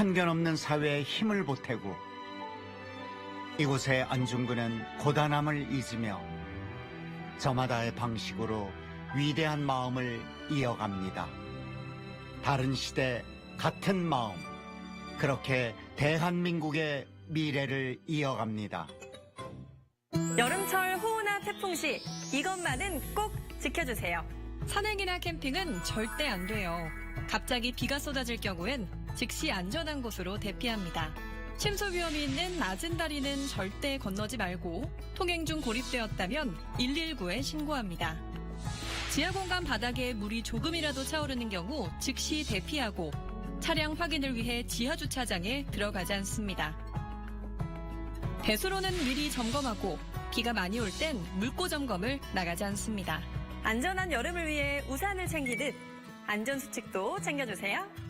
편견 없는 사회에 힘을 보태고 이곳의 안중근은 고단함을 잊으며 저마다의 방식으로 위대한 마음을 이어갑니다. 다른 시대 같은 마음 그렇게 대한민국의 미래를 이어갑니다. 여름철 호우나 태풍 시 이것만은 꼭 지켜주세요. 산행이나 캠핑은 절대 안 돼요. 갑자기 비가 쏟아질 경우엔 즉시 안전한 곳으로 대피합니다. 침수 위험이 있는 낮은 다리는 절대 건너지 말고 통행 중 고립되었다면 119에 신고합니다. 지하 공간 바닥에 물이 조금이라도 차오르는 경우 즉시 대피하고 차량 확인을 위해 지하 주차장에 들어가지 않습니다. 배수로는 미리 점검하고 비가 많이 올 땐 물고 점검을 나가지 않습니다. 안전한 여름을 위해 우산을 챙기듯 안전수칙도 챙겨주세요.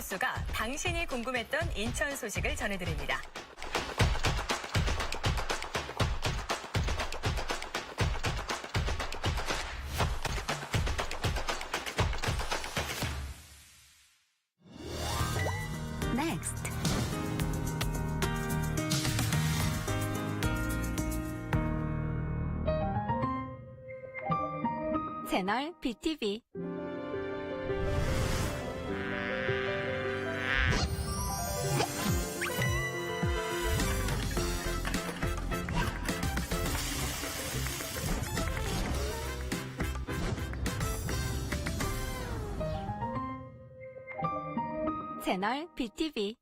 뉴스가 당신이 궁금했던 인천 소식을 전해드립니다. 채널 BTV 채널 BTV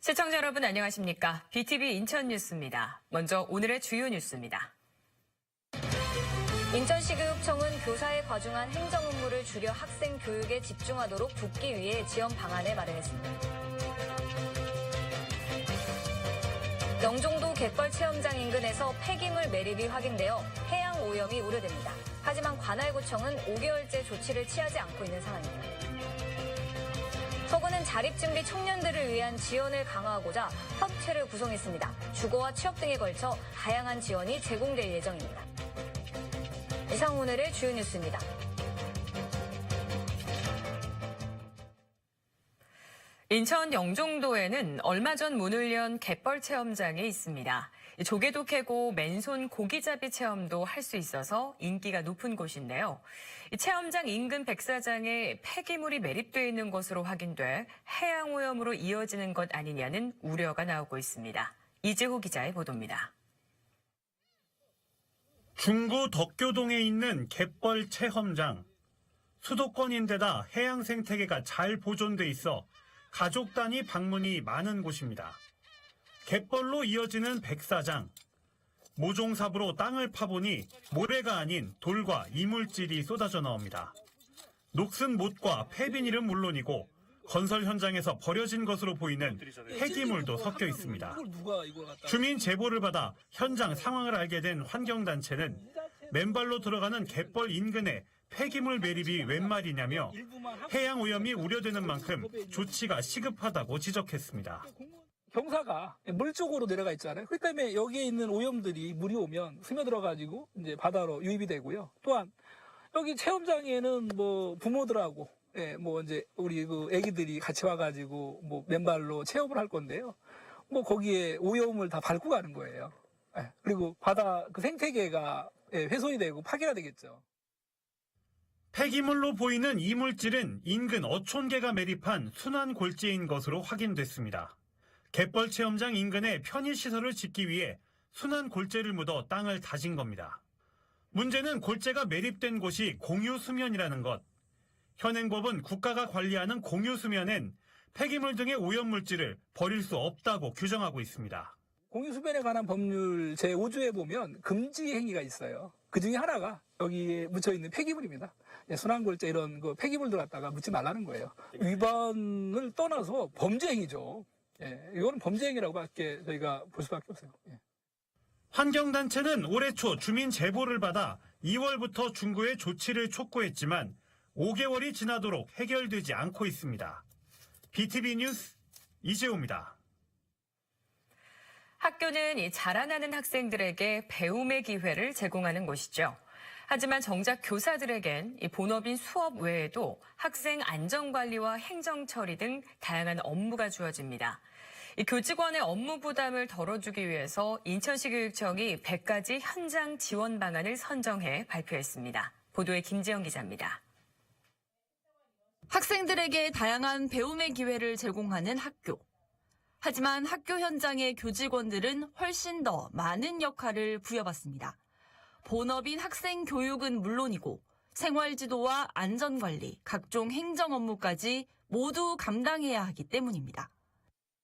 시청자 여러분 안녕하십니까? BTV 인천 뉴스입니다. 먼저 오늘의 주요 뉴스입니다. 인천시교육청은 교사에 과중한 행정 업무를 줄여 학생 교육에 집중하도록 돕기 위해 지원 방안을 마련했습니다. 영종도 갯벌 체험장 인근에서 폐기물 매립이 확인되어 해양 오염이 우려됩니다. 하지만 관할구청은 5개월째 조치를 취하지 않고 있는 상황입니다. 서구는 자립준비 청년들을 위한 지원을 강화하고자 협체를 구성했습니다. 주거와 취업 등에 걸쳐 다양한 지원이 제공될 예정입니다. 이상 오늘의 주요 뉴스입니다. 인천 영종도에는 얼마 전 문을 연 갯벌 체험장이 있습니다. 이 조개도 캐고 맨손 고기잡이 체험도 할 수 있어서 인기가 높은 곳인데요. 이 체험장 인근 백사장에 폐기물이 매립되어 있는 것으로 확인돼 해양 오염으로 이어지는 것 아니냐는 우려가 나오고 있습니다. 이재호 기자의 보도입니다. 중구 덕교동에 있는 갯벌 체험장. 수도권인데다 해양 생태계가 잘 보존돼 있어 가족 단위 방문이 많은 곳입니다. 갯벌로 이어지는 백사장. 모종삽으로 땅을 파보니 모래가 아닌 돌과 이물질이 쏟아져 나옵니다. 녹슨 못과 폐비닐은 물론이고 건설 현장에서 버려진 것으로 보이는 폐기물도 섞여 있습니다. 주민 제보를 받아 현장 상황을 알게 된 환경단체는 맨발로 들어가는 갯벌 인근에 폐기물 매립이 웬 말이냐며 해양 오염이 우려되는 만큼 조치가 시급하다고 지적했습니다. 경사가 물 쪽으로 내려가 있잖아요. 그렇기 때문에 여기에 있는 오염들이 물이 오면 스며들어가지고 이제 바다로 유입이 되고요. 또한 여기 체험장에는 뭐 부모들하고 예, 뭐 이제 우리 그 애기들이 같이 와가지고 뭐 맨발로 체험을 할 건데요. 뭐 거기에 오염을 다 밟고 가는 거예요. 예, 그리고 바다 그 생태계가 예, 훼손이 되고 파괴가 되겠죠. 폐기물로 보이는 이물질은 인근 어촌계가 매립한 순환 골재인 것으로 확인됐습니다. 갯벌 체험장 인근에 편의시설을 짓기 위해 순환 골재를 묻어 땅을 다진 겁니다. 문제는 골재가 매립된 곳이 공유 수면이라는 것. 현행법은 국가가 관리하는 공유 수면엔 폐기물 등의 오염물질을 버릴 수 없다고 규정하고 있습니다. 공유수변에 관한 법률 제5조에 보면 금지 행위가 있어요. 그 중에 하나가 여기에 묻혀 있는 폐기물입니다. 예, 순환골재 이런 그 폐기물들 갖다가 묻지 말라는 거예요. 위반을 떠나서 범죄 행위죠. 예, 이거는 범죄 행위라고밖에 저희가 볼 수밖에 없어요. 예. 환경단체는 올해 초 주민 제보를 받아 2월부터 중구에 조치를 촉구했지만 5개월이 지나도록 해결되지 않고 있습니다. BTV 뉴스 이재호입니다. 학교는 이 자라나는 학생들에게 배움의 기회를 제공하는 곳이죠. 하지만 정작 교사들에겐 이 본업인 수업 외에도 학생 안전관리와 행정처리 등 다양한 업무가 주어집니다. 이 교직원의 업무 부담을 덜어주기 위해서 인천시 교육청이 100가지 현장 지원 방안을 선정해 발표했습니다. 보도에 김지영 기자입니다. 학생들에게 다양한 배움의 기회를 제공하는 학교. 하지만 학교 현장의 교직원들은 훨씬 더 많은 역할을 부여받습니다. 본업인 학생 교육은 물론이고 생활 지도와 안전 관리, 각종 행정 업무까지 모두 감당해야 하기 때문입니다.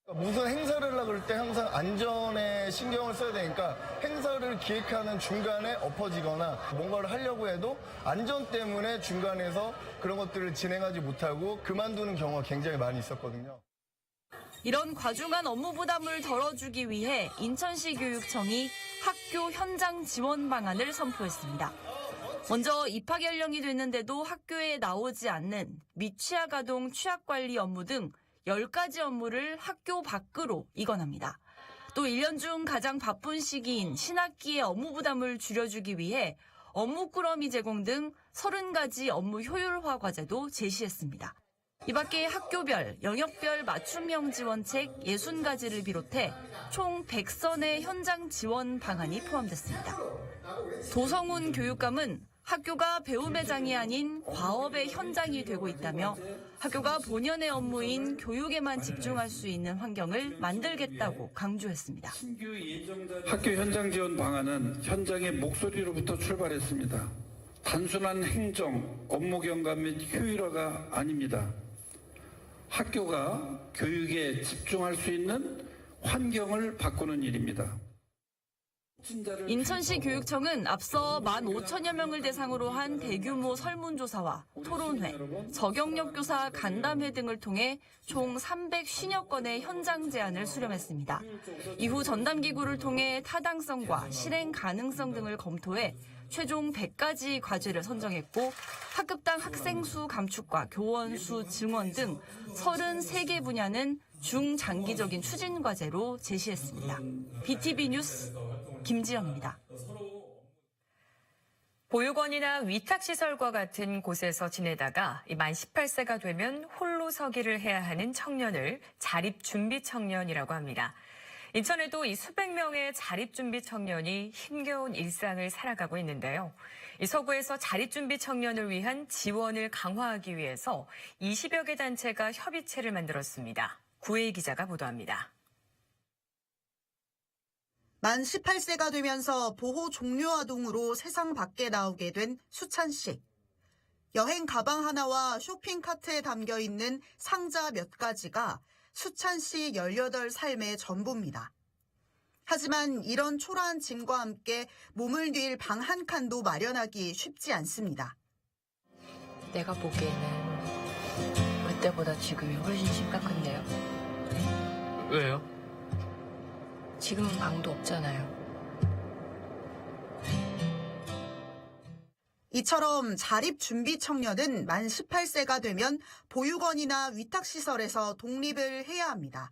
무슨 행사를 하려고 그럴 때 항상 안전에 신경을 써야 되니까 행사를 기획하는 중간에 엎어지거나 뭔가를 하려고 해도 안전 때문에 중간에서 그런 것들을 진행하지 못하고 그만두는 경우가 굉장히 많이 있었거든요. 이런 과중한 업무 부담을 덜어주기 위해 인천시 교육청이 학교 현장 지원 방안을 선포했습니다. 먼저 입학 연령이 됐는데도 학교에 나오지 않는 미취학 아동 취약 관리 업무 등 10가지 업무를 학교 밖으로 이관합니다. 또 1년 중 가장 바쁜 시기인 신학기의 업무 부담을 줄여주기 위해 업무 꾸러미 제공 등 30가지 업무 효율화 과제도 제시했습니다. 이 밖에 학교별, 영역별 맞춤형 지원책 60가지를 비롯해 총 100선의 현장 지원 방안이 포함됐습니다. 도성훈 교육감은 학교가 배움의 장이 아닌 과업의 현장이 되고 있다며 학교가 본연의 업무인 교육에만 집중할 수 있는 환경을 만들겠다고 강조했습니다. 학교 현장 지원 방안은 현장의 목소리로부터 출발했습니다. 단순한 행정, 업무 경감 및 효율화가 아닙니다. 학교가 교육에 집중할 수 있는 환경을 바꾸는 일입니다. 인천시 교육청은 앞서 15,000여 명을 대상으로 한 대규모 설문조사와 토론회, 저경력 교사 간담회 등을 통해 총 350여 건의 현장 제안을 수렴했습니다. 이후 전담기구를 통해 타당성과 실행 가능성 등을 검토해 최종 100가지 과제를 선정했고 학급당 학생 수 감축과 교원 수 증원 등 33개 분야는 중장기적인 추진 과제로 제시했습니다. BTV 뉴스 김지영입니다. 보육원이나 위탁시설과 같은 곳에서 지내다가 만 18세가 되면 홀로 서기를 해야 하는 청년을 자립준비 청년이라고 합니다. 인천에도 이 수백 명의 자립준비 청년이 힘겨운 일상을 살아가고 있는데요. 이 서구에서 자립준비 청년을 위한 지원을 강화하기 위해서 20여 개 단체가 협의체를 만들었습니다. 구혜희 기자가 보도합니다. 만 18세가 되면서 보호 종료 아동으로 세상 밖에 나오게 된 수찬 씨. 여행 가방 하나와 쇼핑 카트에 담겨 있는 상자 몇 가지가 수찬 씨 18 삶의 전부입니다. 하지만 이런 초라한 짐과 함께 몸을 뉘일 방 한 칸도 마련하기 쉽지 않습니다. 내가 보기에는 그때보다 지금이 훨씬 심각한데요. 왜요? 지금은 방도 없잖아요. 이처럼 자립 준비 청년은 만 18세가 되면 보육원이나 위탁시설에서 독립을 해야 합니다.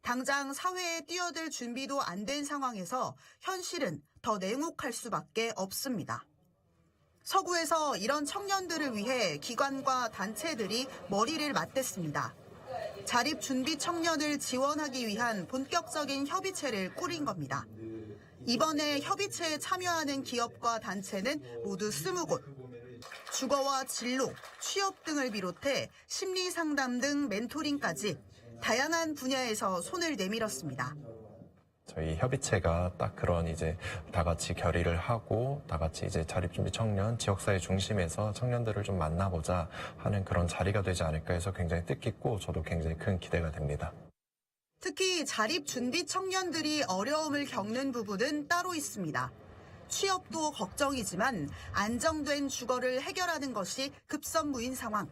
당장 사회에 뛰어들 준비도 안 된 상황에서 현실은 더 냉혹할 수밖에 없습니다. 서구에서 이런 청년들을 위해 기관과 단체들이 머리를 맞댔습니다. 자립 준비 청년을 지원하기 위한 본격적인 협의체를 꾸린 겁니다. 이번에 협의체에 참여하는 기업과 단체는 모두 20곳. 주거와 진로, 취업 등을 비롯해 심리 상담 등 멘토링까지 다양한 분야에서 손을 내밀었습니다. 저희 협의체가 딱 그런 이제 다 같이 결의를 하고 다 같이 이제 자립준비 청년 지역사회 중심에서 청년들을 좀 만나보자 하는 그런 자리가 되지 않을까 해서 굉장히 뜻깊고 저도 굉장히 큰 기대가 됩니다. 특히 자립 준비 청년들이 어려움을 겪는 부분은 따로 있습니다. 취업도 걱정이지만 안정된 주거를 해결하는 것이 급선무인 상황.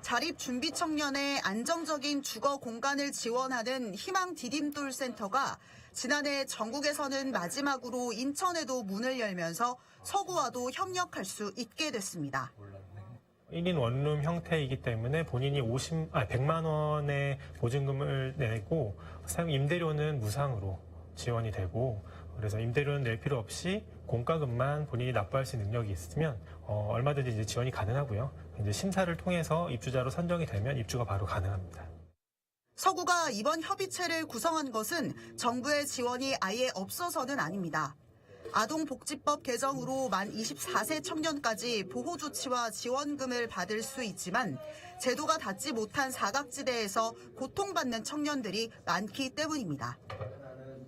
자립 준비 청년의 안정적인 주거 공간을 지원하는 희망 디딤돌 센터가 지난해 전국에서는 마지막으로 인천에도 문을 열면서 서구와도 협력할 수 있게 됐습니다. 1인 원룸 형태이기 때문에 본인이 50, 아, 100만 원의 보증금을 내고 사용 임대료는 무상으로 지원이 되고 그래서 임대료는 낼 필요 없이 공과금만 본인이 납부할 수 있는 능력이 있으면 어, 얼마든지 이제 지원이 가능하고요. 이제 심사를 통해서 입주자로 선정이 되면 입주가 바로 가능합니다. 서구가 이번 협의체를 구성한 것은 정부의 지원이 아예 없어서는 아닙니다. 아동복지법 개정으로 만 24세 청년까지 보호조치와 지원금을 받을 수 있지만 제도가 닿지 못한 사각지대에서 고통받는 청년들이 많기 때문입니다.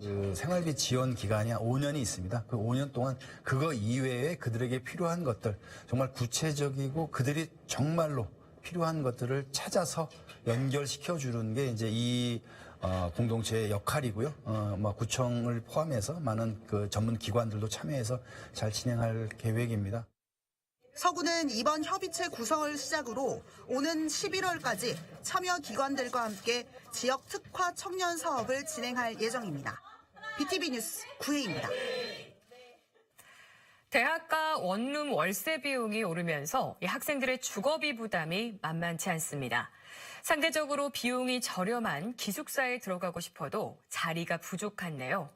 그 생활비 지원 기간이 한 5년이 있습니다. 그 5년 동안 그거 이외에 그들에게 필요한 것들, 정말 구체적이고 그들이 정말로 필요한 것들을 찾아서 연결시켜 주는 게 이제 이 어, 공동체의 역할이고요. 어, 뭐 구청을 포함해서 많은 그 전문 기관들도 참여해서 잘 진행할 계획입니다. 서구는 이번 협의체 구성을 시작으로 오는 11월까지 참여 기관들과 함께 지역 특화 청년 사업을 진행할 예정입니다. BTV 뉴스 구혜입니다. 대학가 원룸 월세 비용이 오르면서 이 학생들의 주거비 부담이 만만치 않습니다. 상대적으로 비용이 저렴한 기숙사에 들어가고 싶어도 자리가 부족한데요.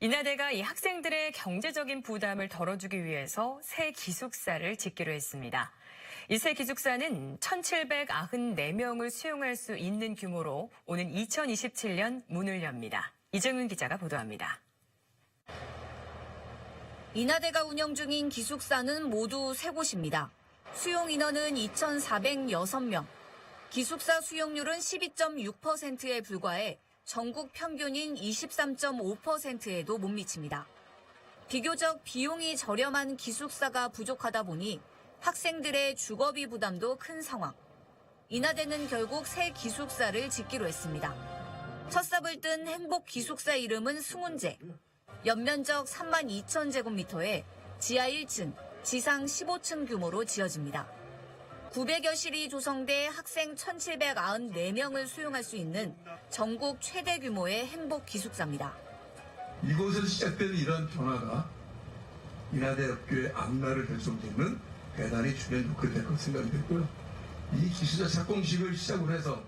인하대가 이 학생들의 경제적인 부담을 덜어주기 위해서 새 기숙사를 짓기로 했습니다. 이 새 기숙사는 1,794명을 수용할 수 있는 규모로 오는 2027년 문을 엽니다. 이정윤 기자가 보도합니다. 인하대가 운영 중인 기숙사는 모두 세 곳입니다. 수용 인원은 2,406명. 기숙사 수용률은 12.6%에 불과해 전국 평균인 23.5%에도 못 미칩니다. 비교적 비용이 저렴한 기숙사가 부족하다 보니 학생들의 주거비 부담도 큰 상황. 인하대는 결국 새 기숙사를 짓기로 했습니다. 첫 삽을 뜬 행복 기숙사 이름은 승훈제. 연면적 3만 2천 제곱미터에 지하 1층, 지상 15층 규모로 지어집니다. 900여 실이 조성돼 학생 1,794명을 수용할 수 있는 전국 최대 규모의 행복 기숙사입니다. 이곳에서 시작되는 이러한 변화가 인하대학교의 앞날을 결정짓는 대단히 중요한 요건이 될 것으로 생각이 됐고요. 이 기숙사 착공식을 시작으로 해서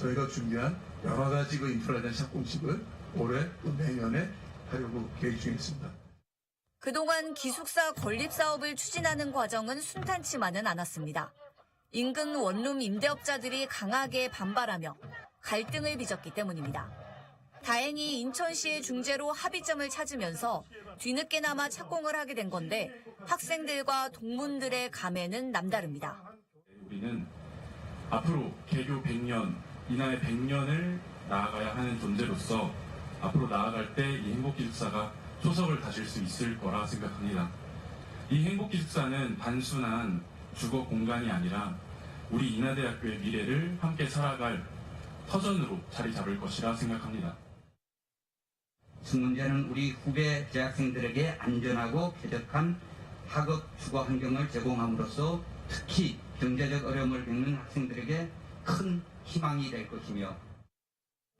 저희가 준비한 여러 가지 그 인프라에 대한 착공식을 올해 또 내년에 하려고 계획 중에 있습니다. 그동안 기숙사 건립 사업을 추진하는 과정은 순탄치만은 않았습니다. 인근 원룸 임대업자들이 강하게 반발하며 갈등을 빚었기 때문입니다. 다행히 인천시의 중재로 합의점을 찾으면서 뒤늦게나마 착공을 하게 된 건데 학생들과 동문들의 감회는 남다릅니다. 우리는 앞으로 개교 100년, 이날의 100년을 나아가야 하는 존재로서 앞으로 나아갈 때 이 행복기숙사가 초석을 다질 수 있을 거라 생각합니다. 이 행복기숙사는 단순한 주거 공간이 아니라 우리 인하대학교의 미래를 함께 살아갈 터전으로 자리 잡을 것이라 생각합니다. 승문제는 우리 후배 재학생들에게 안전하고 쾌적한 학업 주거 환경을 제공함으로써 특히 경제적 어려움을 겪는 학생들에게 큰 희망이 될 것이며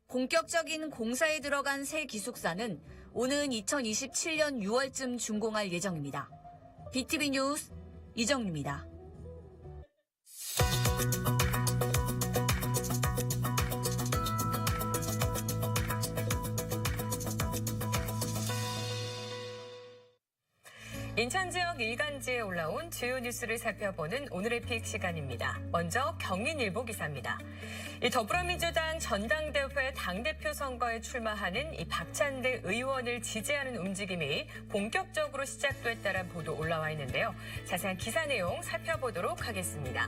본격적인 공사에 들어간 새 기숙사는 오는 2027년 6월쯤 준공할 예정입니다. BTV 뉴스 이정입니다. 인천 지역 일간지에 올라온 주요 뉴스를 살펴보는 오늘의 픽 시간입니다. 먼저 경인일보 기사입니다. 이 더불어민주당 전당대회 당대표 선거에 출마하는 이 박찬대 의원을 지지하는 움직임이 본격적으로 시작됐다는 보도 올라와 있는데요. 자세한 기사 내용 살펴보도록 하겠습니다.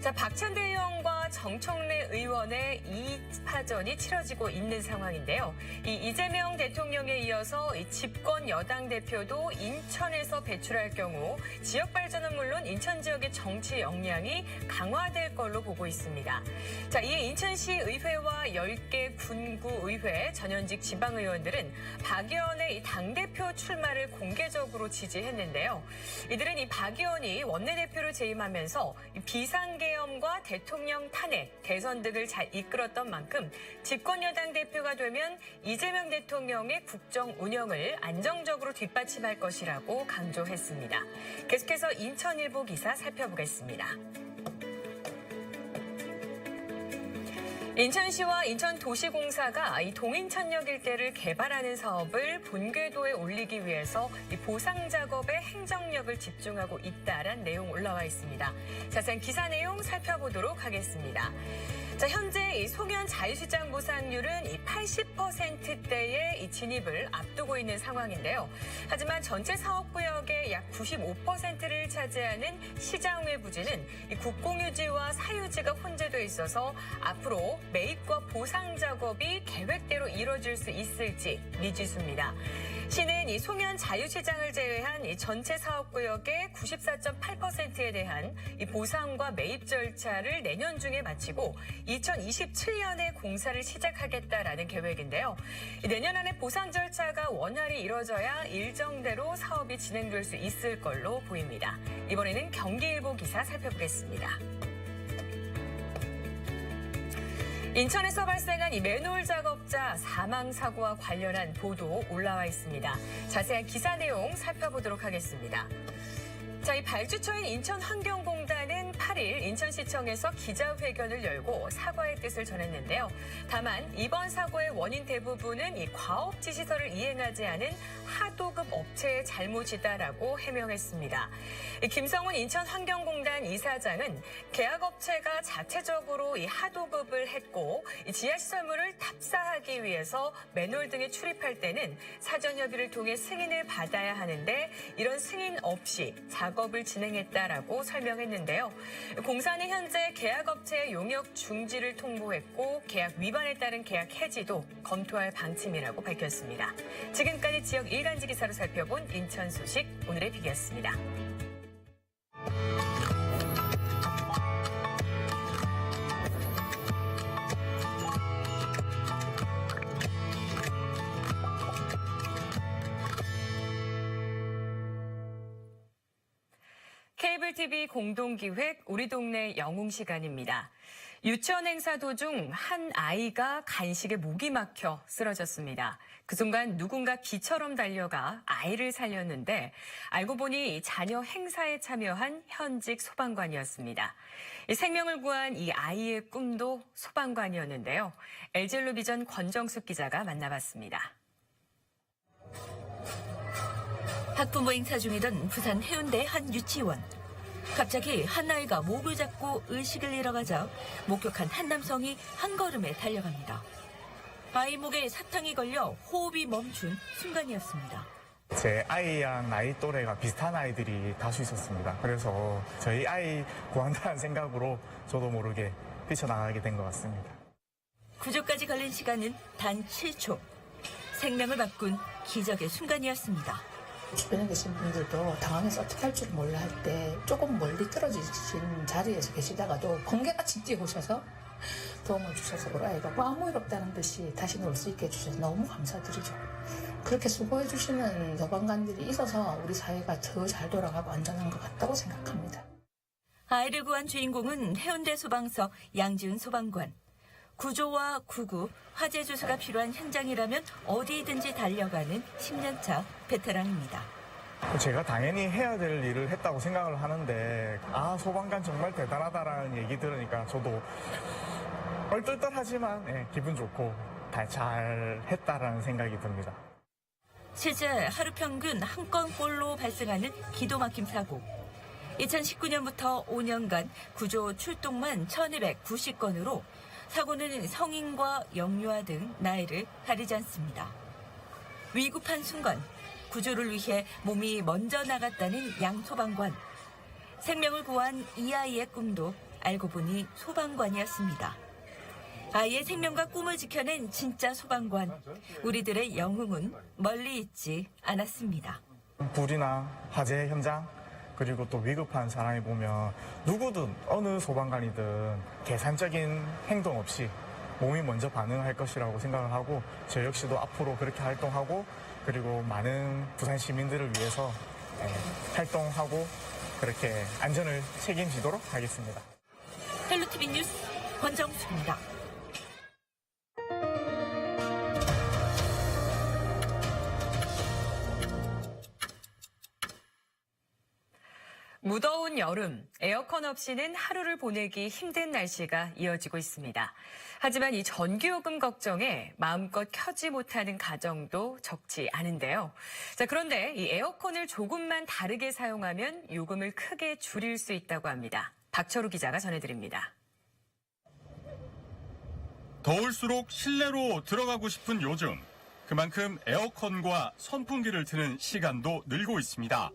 자, 박찬대 의원과 정청래 의원의 2파전이 치러지고 있는 상황인데요. 이 이재명 대통령에 이어서 이 집권 여당 대표도 인천에서 배출할 경우 지역 발전은 물론 인천 지역의 정치 역량이 강화될 걸로 보고 있습니다. 자, 이에 인천시 의회와 10개 군구 의회 전현직 지방 의원들은 박 의원의 이 당대표 출마를 공개적으로 지지했는데요. 이들은 이 박 의원이 원내대표로 재임하면서 이 비상계엄과 대통령 탄 핵, 대선 등을 잘 이끌었던 만큼 집권 여당 대표가 되면 이재명 대통령의 국정 운영을 안정적으로 뒷받침할 것이라고 강조했습니다. 계속해서 인천일보 기사 살펴보겠습니다. 인천시와 인천도시공사가 이 동인천역 일대를 개발하는 사업을 본궤도에 올리기 위해서 이 보상 작업에 행정력을 집중하고 있다란 내용 올라와 있습니다. 자세한 기사 내용 살펴보도록 하겠습니다. 자, 현재 이 송현 자유시장 보상률은 이 80%대의 이 진입을 앞두고 있는 상황인데요. 하지만 전체 사업구역의 약 95%를 차지하는 시장 외 부지는 이 국공유지와 사유지가 혼재돼 있어서 앞으로 매입과 보상 작업이 계획대로 이뤄질 수 있을지 미지수입니다. 시는 이 송현 자유시장을 제외한 이 전체 사업구역의 94.8%에 대한 이 보상과 매입 절차를 내년 중에 마치고 2027년에 공사를 시작하겠다라는 계획인데요. 내년 안에 보상 절차가 원활히 이뤄져야 일정대로 사업이 진행될 수 있을 걸로 보입니다. 이번에는 경기일보 기사 살펴보겠습니다. 인천에서 발생한 이 맨홀 작업자 사망 사고와 관련한 보도 올라와 있습니다. 자세한 기사 내용 살펴보도록 하겠습니다. 자, 이 발주처인 인천 환경부 3일 인천시청에서 기자회견을 열고 사과의 뜻을 전했는데요. 다만 이번 사고의 원인 대부분은 이 과업지 시설을 이행하지 않은 하도급 업체의 잘못이다라고 해명했습니다. 김성훈 인천환경공단 이사장은 계약업체가 자체적으로 이 하도급을 했고 지하시설물을 탑사하기 위해서 맨홀 등에 출입할 때는 사전 협의를 통해 승인을 받아야 하는데 이런 승인 없이 작업을 진행했다라고 설명했는데요. 공사는 현재 계약업체의 용역 중지를 통보했고 계약 위반에 따른 계약 해지도 검토할 방침이라고 밝혔습니다. 지금까지 지역 일간지 기사로 살펴본 인천 소식 오늘의 비기였습니다. 공동기획 우리 동네 영웅 시간입니다. 유치원 행사 도중 한 아이가 간식에 목이 막혀 쓰러졌습니다. 그 순간 누군가 기처럼 달려가 아이를 살렸는데 알고 보니 자녀 행사에 참여한 현직 소방관이었습니다. 이 생명을 구한 이 아이의 꿈도 소방관이었는데요. 엘젤로 비전 권정숙 기자가 만나봤습니다. 학부모 행사 중이던 부산 해운대 한 유치원. 갑자기 한 아이가 목을 잡고 의식을 잃어가자 목격한 한 남성이 한 걸음에 달려갑니다. 아이 목에 사탕이 걸려 호흡이 멈춘 순간이었습니다. 제 아이랑 나이 또래가 비슷한 아이들이 다수 있었습니다. 그래서 저희 아이 구한다는 생각으로 저도 모르게 뛰쳐나가게 된 것 같습니다. 구조까지 걸린 시간은 단 7초. 생명을 바꾼 기적의 순간이었습니다. 주변에 계신 분들도 당황해서 어떻게 할 줄 몰라 할 때 조금 멀리 떨어지신 자리에서 계시다가도 번개같이 뛰어오셔서 도움을 주셔서 우리 아이가 뭐 아무 일 없다는 듯이 다시 놀 수 있게 해주셔서 너무 감사드리죠. 그렇게 수고해 주시는 소방관들이 있어서 우리 사회가 더 잘 돌아가고 안전한 것 같다고 생각합니다. 아이를 구한 주인공은 해운대 소방서 양지은 소방관. 구조와 구구, 화재 주수가 필요한 현장이라면 어디든지 달려가는 10년차 베테랑입니다. 제가 당연히 해야 될 일을 했다고 생각을 하는데 아 소방관 정말 대단하다라는 얘기 들으니까 저도 얼떨떨하지만 예, 기분 좋고 다 잘 했다라는 생각이 듭니다. 실제 하루 평균 한 건꼴로 발생하는 기도 막힘 사고. 2019년부터 5년간 구조 출동만 1290건으로 사고는 성인과 영유아 등 나이를 가리지 않습니다. 위급한 순간 구조를 위해 몸이 먼저 나갔다는 양 소방관. 생명을 구한 이 아이의 꿈도 알고 보니 소방관이었습니다. 아이의 생명과 꿈을 지켜낸 진짜 소방관. 우리들의 영웅은 멀리 있지 않았습니다. 불이나 화재 현장 그리고 또 위급한 상황에 보면 누구든 어느 소방관이든 계산적인 행동 없이 몸이 먼저 반응할 것이라고 생각을 하고 저 역시도 앞으로 그렇게 활동하고 그리고 많은 부산 시민들을 위해서 예, 활동하고 그렇게 안전을 책임지도록 하겠습니다. 헬로티비 뉴스 권정수입니다. 무더운 여름, 에어컨 없이는 하루를 보내기 힘든 날씨가 이어지고 있습니다. 하지만 이 전기요금 걱정에 마음껏 켜지 못하는 가정도 적지 않은데요. 자, 그런데 이 에어컨을 조금만 다르게 사용하면 요금을 크게 줄일 수 있다고 합니다. 박철우 기자가 전해드립니다. 더울수록 실내로 들어가고 싶은 요즘. 그만큼 에어컨과 선풍기를 트는 시간도 늘고 있습니다.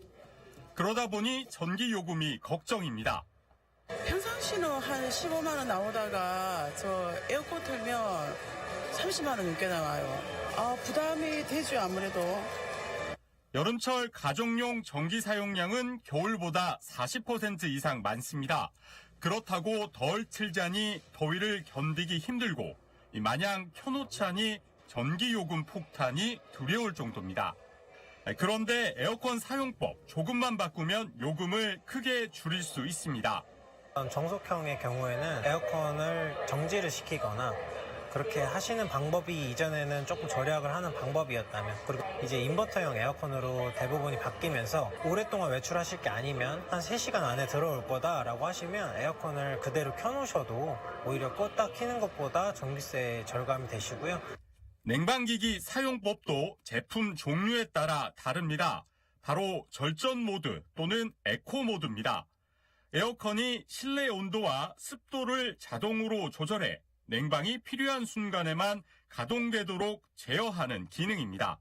그러다 보니 전기 요금이 걱정입니다. 평상시는 한 15만 원 나오다가 저 에어컨 틀면 30만 원 넘게 나와요. 아 부담이 되죠 아무래도. 여름철 가정용 전기 사용량은 겨울보다 40% 이상 많습니다. 그렇다고 덜 틀자니 더위를 견디기 힘들고 이 마냥 켜놓자니 전기요금 폭탄이 두려울 정도입니다. 그런데 에어컨 사용법 조금만 바꾸면 요금을 크게 줄일 수 있습니다. 정속형의 경우에는 에어컨을 정지를 시키거나 그렇게 하시는 방법이 이전에는 조금 절약을 하는 방법이었다면 그리고 이제 인버터형 에어컨으로 대부분이 바뀌면서 오랫동안 외출하실 게 아니면 한 3시간 안에 들어올 거다라고 하시면 에어컨을 그대로 켜놓으셔도 오히려 껐다 키는 것보다 전기세 절감이 되시고요. 냉방기기 사용법도 제품 종류에 따라 다릅니다. 바로 절전 모드 또는 에코 모드입니다. 에어컨이 실내 온도와 습도를 자동으로 조절해 냉방이 필요한 순간에만 가동되도록 제어하는 기능입니다.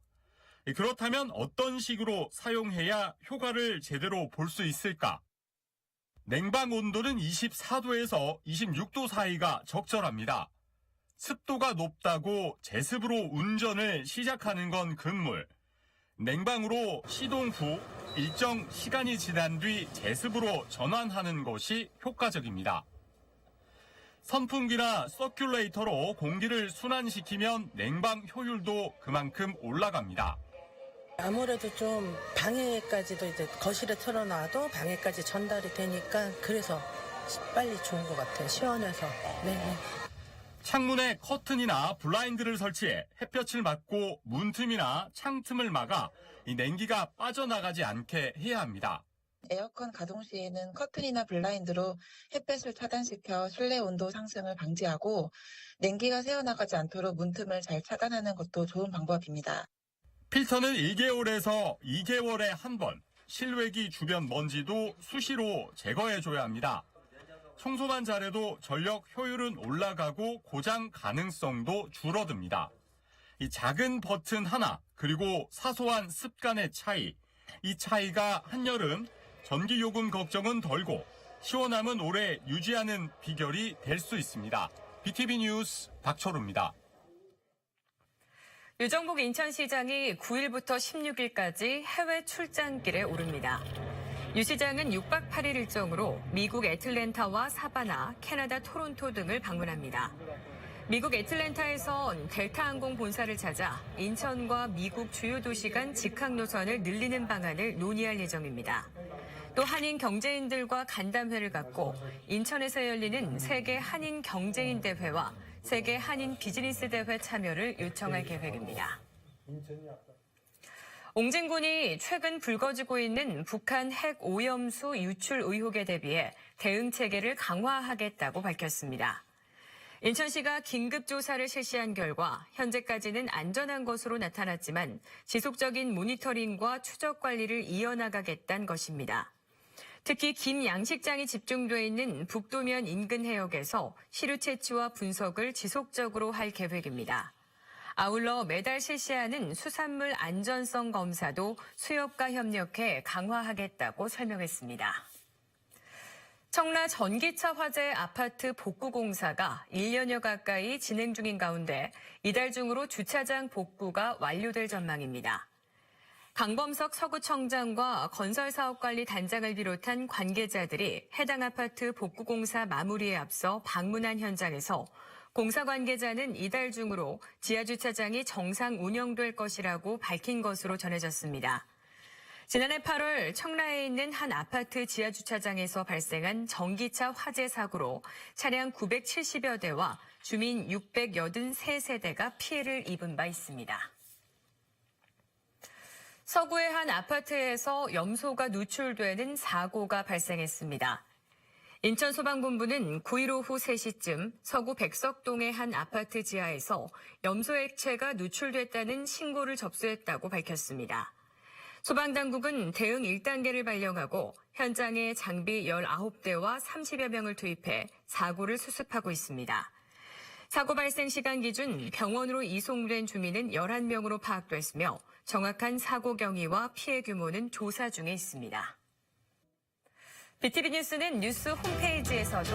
그렇다면 어떤 식으로 사용해야 효과를 제대로 볼 수 있을까? 냉방 온도는 24도에서 26도 사이가 적절합니다. 습도가 높다고 제습으로 운전을 시작하는 건 금물. 냉방으로 시동 후 일정 시간이 지난 뒤 제습으로 전환하는 것이 효과적입니다. 선풍기나 서큘레이터로 공기를 순환시키면 냉방 효율도 그만큼 올라갑니다. 아무래도 좀 방해까지도 이제 거실에 틀어놔도 방해까지 전달이 되니까 그래서 빨리 좋은 것 같아요. 시원해서. 네. 창문에 커튼이나 블라인드를 설치해 햇볕을 막고 문틈이나 창틈을 막아 이 냉기가 빠져나가지 않게 해야 합니다. 에어컨 가동 시에는 커튼이나 블라인드로 햇볕을 차단시켜 실내 온도 상승을 방지하고 냉기가 새어나가지 않도록 문틈을 잘 차단하는 것도 좋은 방법입니다. 필터는 1개월에서 2개월에 한 번, 실외기 주변 먼지도 수시로 제거해줘야 합니다. 청소만 잘해도 전력 효율은 올라가고 고장 가능성도 줄어듭니다. 이 작은 버튼 하나, 그리고 사소한 습관의 차이, 이 차이가 한여름 전기 요금 걱정은 덜고 시원함은 오래 유지하는 비결이 될 수 있습니다. BTV 뉴스 박철우입니다. 유정복 인천시장이 9일부터 16일까지 해외 출장길에 오릅니다. 유 시장은 6박 8일 일정으로 미국 애틀랜타와 사바나, 캐나다 토론토 등을 방문합니다. 미국 애틀랜타에선 델타 항공 본사를 찾아 인천과 미국 주요 도시 간 직항 노선을 늘리는 방안을 논의할 예정입니다. 또 한인 경제인들과 간담회를 갖고 인천에서 열리는 세계 한인 경제인 대회와 세계 한인 비즈니스 대회 참여를 요청할 계획입니다. 옹진군이 최근 불거지고 있는 북한 핵 오염수 유출 의혹에 대비해 대응 체계를 강화하겠다고 밝혔습니다. 인천시가 긴급 조사를 실시한 결과 현재까지는 안전한 것으로 나타났지만 지속적인 모니터링과 추적 관리를 이어나가겠다는 것입니다. 특히 김 양식장이 집중돼 있는 북도면 인근 해역에서 시루 채취와 분석을 지속적으로 할 계획입니다. 아울러 매달 실시하는 수산물 안전성 검사도 수협과 협력해 강화하겠다고 설명했습니다. 청라 전기차 화재 아파트 복구 공사가 1년여 가까이 진행 중인 가운데 이달 중으로 주차장 복구가 완료될 전망입니다. 강범석 서구청장과 건설사업관리 단장을 비롯한 관계자들이 해당 아파트 복구 공사 마무리에 앞서 방문한 현장에서 공사 관계자는 이달 중으로 지하주차장이 정상 운영될 것이라고 밝힌 것으로 전해졌습니다. 지난해 8월 청라에 있는 한 아파트 지하주차장에서 발생한 전기차 화재 사고로 차량 970여 대와 주민 683세대가 피해를 입은 바 있습니다. 서구의 한 아파트에서 염소가 누출되는 사고가 발생했습니다. 인천소방본부는 9일 오후 3시쯤 서구 백석동의 한 아파트 지하에서 염소 액체가 누출됐다는 신고를 접수했다고 밝혔습니다. 소방당국은 대응 1단계를 발령하고 현장에 장비 19대와 30여 명을 투입해 사고를 수습하고 있습니다. 사고 발생 시간 기준 병원으로 이송된 주민은 11명으로 파악됐으며 정확한 사고 경위와 피해 규모는 조사 중에 있습니다. BTV 뉴스는 뉴스 홈페이지에서도